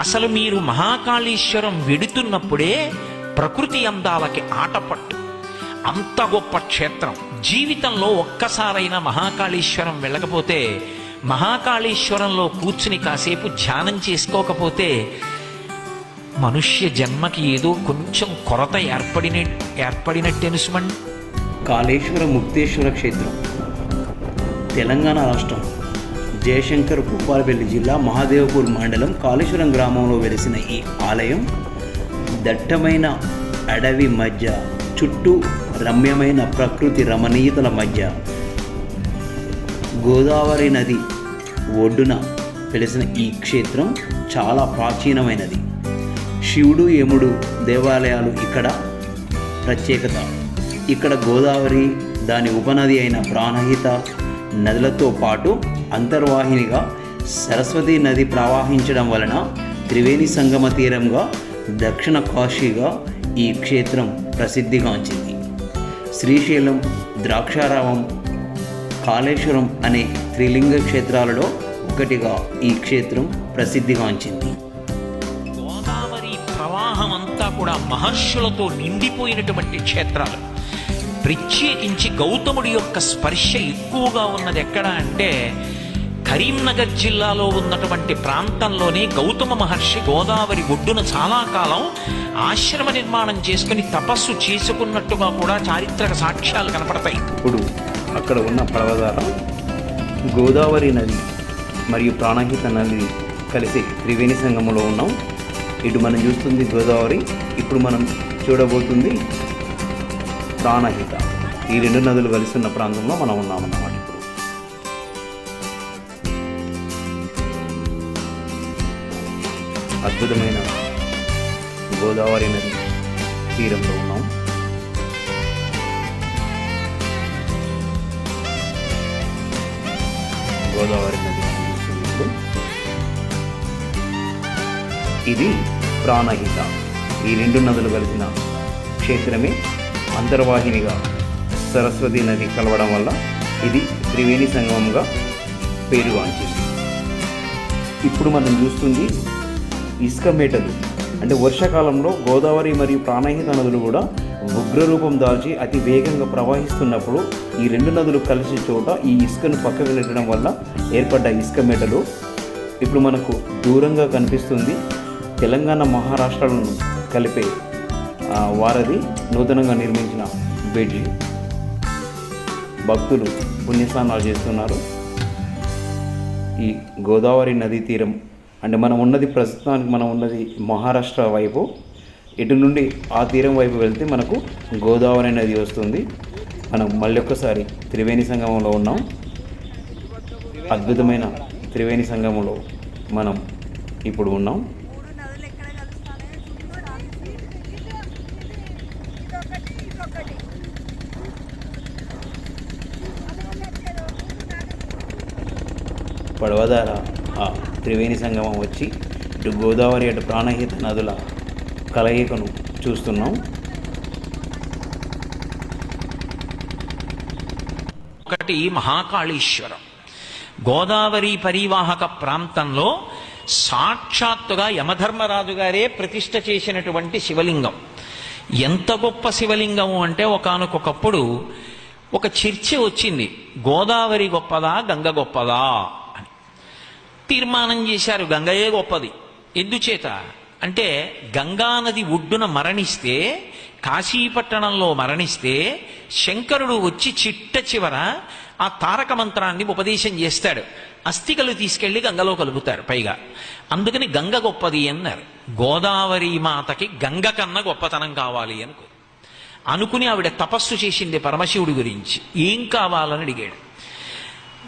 అసలు మీరు మహాకాళేశ్వరం వెడుతున్నప్పుడే ప్రకృతి అందాలకి ఆటపట్టు. అంత గొప్ప క్షేత్రం. జీవితంలో ఒక్కసారైనా మహాకాళేశ్వరం వెళ్ళకపోతే మహాకాళేశ్వరంలో కూర్చుని కాసేపు ధ్యానం చేసుకోకపోతే మనుష్య జన్మకి ఏదో కొంచెం కొరత ఏర్పడిన ఏర్పడినట్టెనుసుమండి? కాళేశ్వర ముక్తేశ్వర క్షేత్రం. తెలంగాణ రాష్ట్రం. జయశంకర్ భూపాలపల్లి జిల్లా మహాదేవపూర్ మండలం కాళేశ్వరం గ్రామంలో వెలిసిన ఈ ఆలయం దట్టమైన అడవి మధ్య చుట్టూ రమ్యమైన ప్రకృతి రమణీయతల మధ్య గోదావరి నది ఒడ్డున వెలిసిన ఈ క్షేత్రం చాలా ప్రాచీనమైనది. శివుడు యముడు దేవాలయాలు ఇక్కడ ప్రత్యేకత. ఇక్కడ గోదావరి దాని ఉపనది అయిన ప్రాణహిత నదులతో పాటు అంతర్వాహినిగా సరస్వతి నది ప్రవహించడం వలన త్రివేణి సంగమ తీరంగా దక్షిణ కాశీగా ఈ క్షేత్రం ప్రసిద్ధిగాంచింది శ్రీశైలం ద్రాక్షారామం కాళేశ్వరం అనే త్రిలింగ క్షేత్రాలలో ఒకటిగా ఈ క్షేత్రం ప్రసిద్ధిగాంచింది గోదావరి ప్రవాహం అంతా కూడా మహర్షులతో నిండిపోయినటువంటి క్షేత్రాలు. ప్రత్యేకించి గౌతముడి యొక్క స్పర్శ ఎక్కువగా ఉన్నది ఎక్కడ అంటే కరీంనగర్ జిల్లాలో ఉన్నటువంటి ప్రాంతంలోనే గౌతమ మహర్షి గోదావరి ఒడ్డున చాలా కాలం ఆశ్రమ నిర్మాణం చేసుకుని తపస్సు చేసుకున్నట్టుగా కూడా చారిత్రక సాక్ష్యాలు కనపడతాయి. ఇప్పుడు అక్కడ ఉన్న పడవ గోదావరి నది మరియు ప్రాణహిత నది కలిసి త్రివేణి సంగమంలో ఉన్నాం. ఇటు మనం చూస్తుంది గోదావరి ఇప్పుడు మనం చూడబోతుంది ప్రాణహిత. ఈ రెండు నదులు కలిసి ఉన్న ప్రాంతంలో మనం ఉన్నామన్నమాట అద్భుతమైన గోదావరి నది తీరంలో ఉన్నాం. గోదావరి నది ఇప్పుడు. ఇది ప్రాణహిత. ఈ రెండు నదులు కలిసిన క్షేత్రమే అంతర్వాహినిగా సరస్వతి నది కలవడం వల్ల ఇది త్రివేణి సంగమంగా పేరుగాంచింది ఇప్పుడు మనం చూస్తుంది ఇసుక మేటలు అంటే వర్షాకాలంలో గోదావరి మరియు ప్రాణహిత నదులు కూడా ఉగ్రరూపం దాల్చి అతి వేగంగా ప్రవహిస్తున్నప్పుడు ఈ రెండు నదులు కలిసే చోట ఈ ఇసుకను పక్కకు నెట్టడం వల్ల ఏర్పడ్డ ఇసుక మేటలు ఇప్పుడు మనకు దూరంగా కనిపిస్తుంది. తెలంగాణ మహారాష్ట్రలను కలిపే వారది వారధి నూతనంగా నిర్మించిన బ్రిడ్జి భక్తులు పుణ్యస్నానాలు చేస్తున్నారు. ఈ గోదావరి నదీ తీరం అంటే మనం ఉన్నది ప్రస్తుతానికి మనం ఉన్నది మహారాష్ట్ర వైపు ఇటు నుండి ఆ తీరం వైపు వెళ్తే మనకు గోదావరి నది వస్తుంది. మనం మళ్ళీ ఒక్కసారి త్రివేణి సంగమంలో ఉన్నాం. అద్భుతమైన త్రివేణి సంగమంలో మనం ఇప్పుడు ఉన్నాం. మూడు పడవదార త్రివేణి సంగమం వచ్చి ఇటు గోదావరి అటు ప్రాణహిత నదుల కలయికను చూస్తున్నాం. ఒకటి మహాకాళేశ్వరం. గోదావరి పరివాహక ప్రాంతంలో సాక్షాత్తుగా యమధర్మరాజు గారే ప్రతిష్ట చేసినటువంటి శివలింగం. ఎంత గొప్ప శివలింగం అంటే ఒకనకొకప్పుడు ఒక చర్చ వచ్చింది. గోదావరి గొప్పదా గంగ గొప్పదా? తీర్మానం చేశారు. గంగయే గొప్పది? ఎందుచేత? అంటే గంగానది ఒడ్డున మరణిస్తే కాశీపట్టణంలో మరణిస్తే శంకరుడు వచ్చి చిట్ట చివర ఆ తారక మంత్రాన్ని ఉపదేశం చేస్తాడు. అస్థికలు తీసుకెళ్ళి గంగలో కలుపుతారు పైగా. అందుకని గంగ గొప్పది అన్నారు. గోదావరి మాతకి గంగ కన్నా గొప్పతనం కావాలి అనుకో. అనుకుని ఆవిడ తపస్సు చేసింది పరమశివుడి గురించి. ఏం కావాలని అడిగాడు.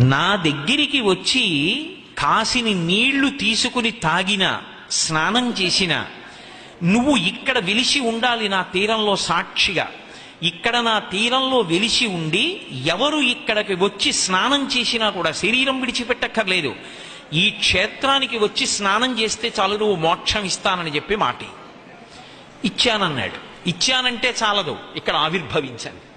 నా దగ్గరికి వచ్చి కాసిని నీళ్ళు తీసుకుని తాగిన స్నానం చేసిన నువ్వు ఇక్కడ వెలిసి ఉండాలి నా తీరంలో సాక్షిగా. ఇక్కడ నా తీరంలో వెలిసి ఉండి ఎవరు ఇక్కడికి వచ్చి స్నానం చేసినా కూడా శరీరం విడిచిపెట్టక్కర్లేదు. ఈ క్షేత్రానికి వచ్చి స్నానం చేస్తే చాలు నువ్వు మోక్షం ఇస్తానని చెప్పి మాటి. ఇచ్చానన్నాడు. ఇచ్చానంటే చాలదు. ఇక్కడ ఆవిర్భవించాను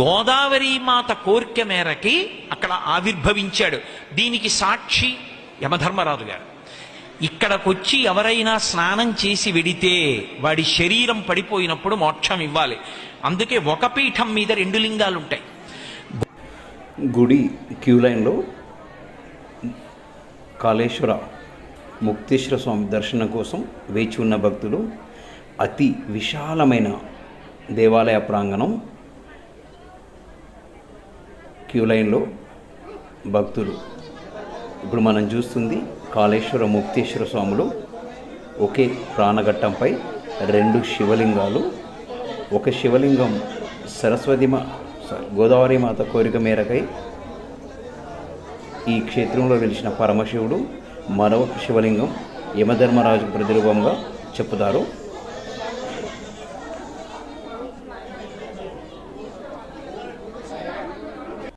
గోదావరి మాత కోరిక మేరకి అక్కడ ఆవిర్భవించాడు. దీనికి సాక్షి యమధర్మరాజు గారు. ఇక్కడకొచ్చి ఎవరైనా స్నానం చేసి వెడితే వాడి శరీరం పడిపోయినప్పుడు మోక్షం ఇవ్వాలి. అందుకే ఒక పీఠం మీద రెండు లింగాలు ఉంటాయి గుడి క్యూ లైన్లో కాళేశ్వర ముక్తేశ్వర స్వామి దర్శనం కోసం వేచి ఉన్న భక్తులు అతి విశాలమైన దేవాలయ ప్రాంగణం క్యూ లైన్లో భక్తులు. ఇప్పుడు మనం చూస్తుంది కాళేశ్వర ముక్తేశ్వర స్వాములు ఒకే ప్రాణఘట్టంపై రెండు శివలింగాలు. ఒక శివలింగం సరస్వతి మా గోదావరి మాత కోరిక మేరకై ఈ క్షేత్రంలో వెలిచిన పరమశివుడు మరొక శివలింగం యమధర్మరాజు ప్రతిరూపంగా చెప్పుతారు.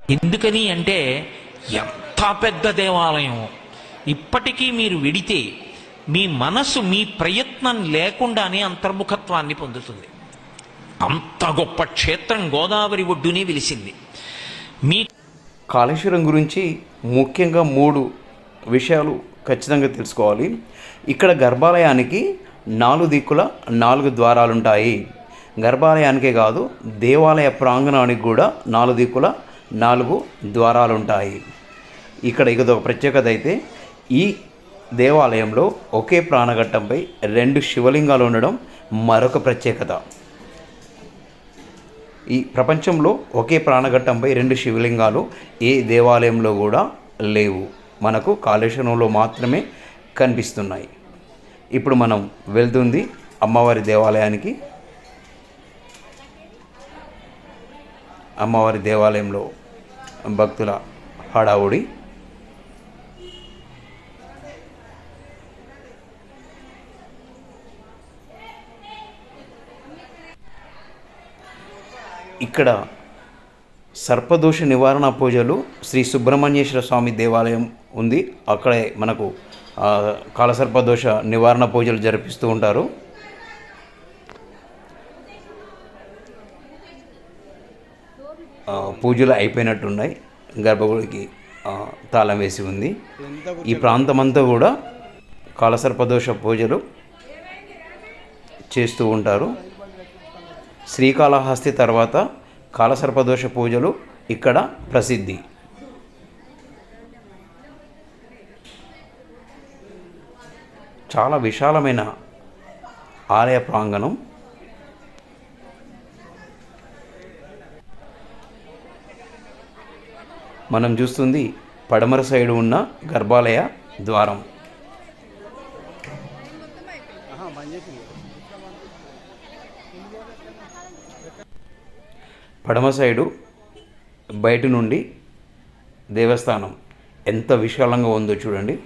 ఎందుకని అంటే ఎంత పెద్ద దేవాలయం. ఇప్పటికీ మీరు విడితే మీ మనసు మీ ప్రయత్నం లేకుండానే అంతర్ముఖత్వాన్ని పొందుతుంది. అంత గొప్ప క్షేత్రం గోదావరి ఒడ్డునే వెలిసింది. మీ కాళేశ్వరం గురించి ముఖ్యంగా మూడు విషయాలు ఖచ్చితంగా తెలుసుకోవాలి. ఇక్కడ గర్భాలయానికి నాలుగు దిక్కుల నాలుగు ద్వారాలుంటాయి. గర్భాలయానికే కాదు దేవాలయ ప్రాంగణానికి కూడా నాలుగు దిక్కుల నాలుగు ద్వారాలు ఉంటాయి ఇక్కడ ఇదొక ప్రత్యేకత అయితే ఈ దేవాలయంలో ఒకే ప్రాణఘట్టంపై రెండు శివలింగాలు ఉండడం మరొక ప్రత్యేకత. ఈ ప్రపంచంలో ఒకే ప్రాణఘట్టంపై రెండు శివలింగాలు ఏ దేవాలయంలో కూడా లేవు. మనకు కాళేశ్వరంలో మాత్రమే కనిపిస్తున్నాయి. ఇప్పుడు మనం వెళ్తుంది అమ్మవారి దేవాలయానికి. అమ్మవారి దేవాలయంలో భక్తుల హడావుడి. ఇక్కడ సర్పదోష నివారణ పూజలు శ్రీ సుబ్రహ్మణ్యేశ్వర స్వామి దేవాలయం ఉంది. అక్కడే మనకు కాలసర్పదోష నివారణ పూజలు జరిపిస్తూ ఉంటారు ఆ, పూజలు అయిపోయినట్టున్నాయి. గర్భగుడికి తాళం వేసి ఉంది. ఈ ప్రాంతమంతా కూడా కాలసర్పదోష పూజలు చేస్తూ ఉంటారు. శ్రీకాళహస్తి తర్వాత కాలసర్పదోష పూజలు ఇక్కడ ప్రసిద్ధి. చాలా విశాలమైన ఆలయ ప్రాంగణం మనం చూస్తుంది పడమర సైడు ఉన్న గర్భాలయ ద్వారం. పడమ సైడు బయట నుండి దేవస్థానం. ఎంత విశాలంగా ఉందో చూడండి.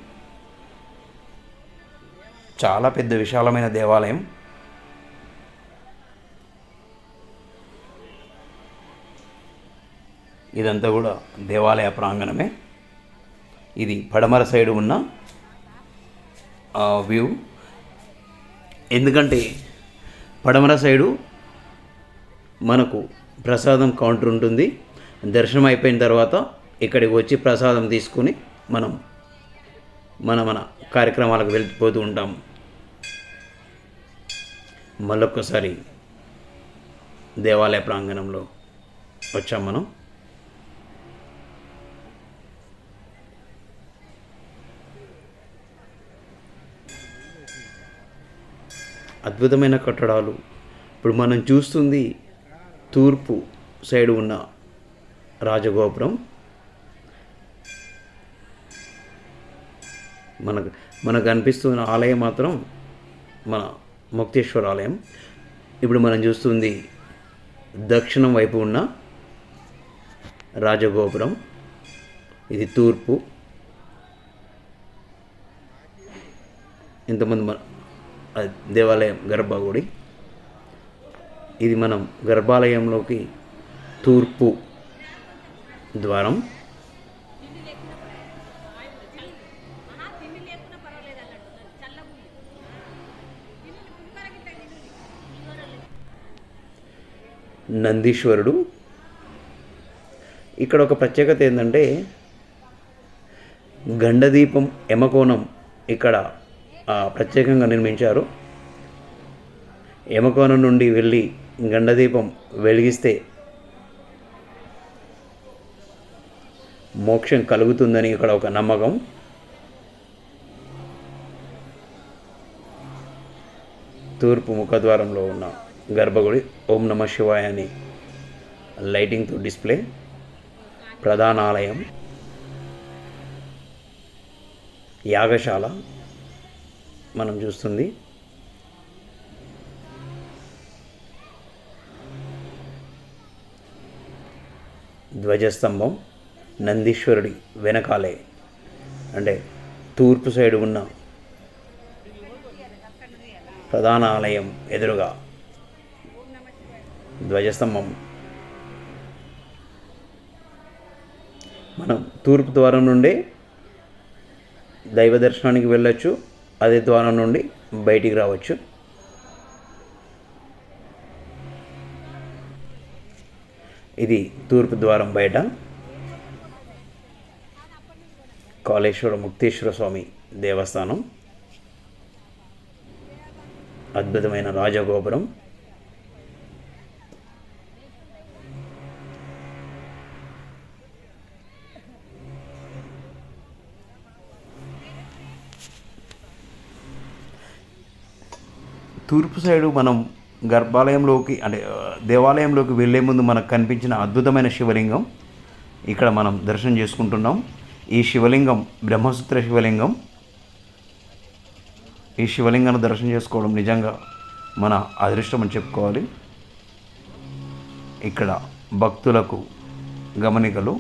చాలా పెద్ద విశాలమైన దేవాలయం. ఇదంతా కూడా దేవాలయ ప్రాంగణమే. ఇది పడమర సైడు ఉన్న వ్యూ. ఎందుకంటే పడమర సైడు మనకు ప్రసాదం కౌంటర్ ఉంటుంది. దర్శనం అయిపోయిన తర్వాత ఇక్కడికి వచ్చి ప్రసాదం తీసుకుని మనం మన మన కార్యక్రమాలకు వెళ్ళిపోతూ ఉంటాం. మళ్ళొక్కసారి దేవాలయ ప్రాంగణంలో వచ్చాం మనం. అద్భుతమైన కట్టడాలు. ఇప్పుడు మనం చూస్తుంది తూర్పు సైడ్ ఉన్న రాజగోపురం. మనకు మనకు కనిపిస్తున్న ఆలయం మాత్రం మన ముక్తేశ్వర ఆలయం. ఇప్పుడు మనం చూస్తుంది దక్షిణం వైపు ఉన్న రాజగోపురం. ఇది తూర్పు. ఇంతమంది మన దేవాలయం గర్భగుడి. ఇది మనం గర్భాలయంలోకి తూర్పు ద్వారం. నందీశ్వరుడు. ఇక్కడ ఒక ప్రత్యేకత ఏంటంటే గండదీపం యమకోణం ఇక్కడ ప్రత్యేకంగా నిర్మించారు. యమకోణం నుండి వెళ్ళి గండదీపం వెలిగిస్తే మోక్షం కలుగుతుందని ఇక్కడ ఒక నమ్మకం. తూర్పు ముఖద్వారంలో ఉన్న గర్భగుడి ఓం నమ శివాయ అని లైటింగ్తో డిస్ప్లే. ప్రధాన ఆలయం యాగశాల. మనం చూస్తుంది. ధ్వజస్తంభం నందీశ్వరుడి వెనకాలే. అంటే తూర్పు సైడ్ ఉన్న ప్రధాన ఆలయం ఎదురుగా ధ్వజస్తంభం. మనం తూర్పు ద్వారం నుండి దైవ దర్శనానికి వెళ్ళొచ్చు. అదే ద్వారం నుండి బయటికి రావచ్చు. ఇది తూర్పు ద్వారం బయట. కాళేశ్వర ముక్తేశ్వర స్వామి దేవస్థానం. అద్భుతమైన రాజగోపురం. తూర్పు సైడు మనం గర్భాలయంలోకి అంటే దేవాలయంలోకి వెళ్ళే ముందు మనకు కనిపించిన అద్భుతమైన శివలింగం. ఇక్కడ మనం దర్శనం చేసుకుంటున్నాం. ఈ శివలింగం బ్రహ్మసూత్ర శివలింగం. ఈ శివలింగాన్ని దర్శనం చేసుకోవడం నిజంగా మన అదృష్టం అని చెప్పుకోవాలి. ఇక్కడ భక్తులకు గమనికలు.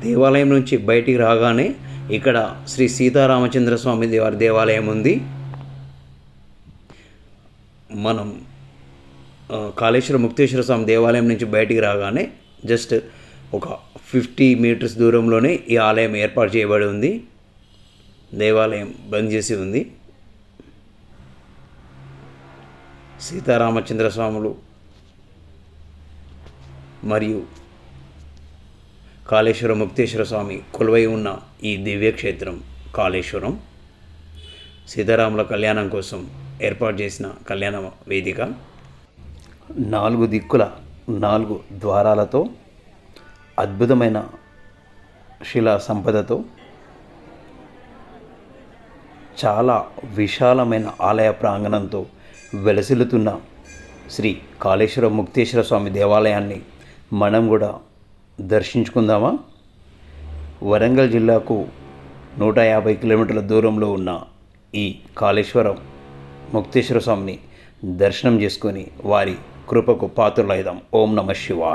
దేవాలయం నుంచి బయటికి రాగానే ఇక్కడ శ్రీ సీతారామచంద్ర స్వామి వారి దేవాలయం ఉంది. మనం కాళేశ్వర ముక్తేశ్వర స్వామి దేవాలయం నుంచి బయటికి రాగానే జస్ట్ ఒక ఫిఫ్టీ మీటర్స్ దూరంలోనే ఈ ఆలయం ఏర్పాటు చేయబడి ఉంది. దేవాలయం బంద్ చేసి ఉంది. సీతారామచంద్ర స్వాములు మరియు కాళేశ్వర ముక్తేశ్వర స్వామి కొలువై ఉన్న ఈ దివ్యక్షేత్రం కాళేశ్వరం. సీతారాముల కళ్యాణం కోసం ఏర్పాటు చేసిన కళ్యాణ వేదిక. నాలుగు దిక్కుల నాలుగు ద్వారాలతో అద్భుతమైన శిలా సంపదతో చాలా విశాలమైన ఆలయ ప్రాంగణంతో వెలసిల్లుతున్న శ్రీ కాళేశ్వర ముక్తేశ్వర స్వామి దేవాలయాన్ని మనం కూడా దర్శించుకుందామా? వరంగల్ జిల్లాకు నూట యాభై కిలోమీటర్ల దూరంలో ఉన్న ఈ కాళేశ్వరం ముక్తేశ్వర స్వామిని దర్శనం చేసుకొని వారి కృపకు పాత్రలైదాం. ఓం నమ శివాయ.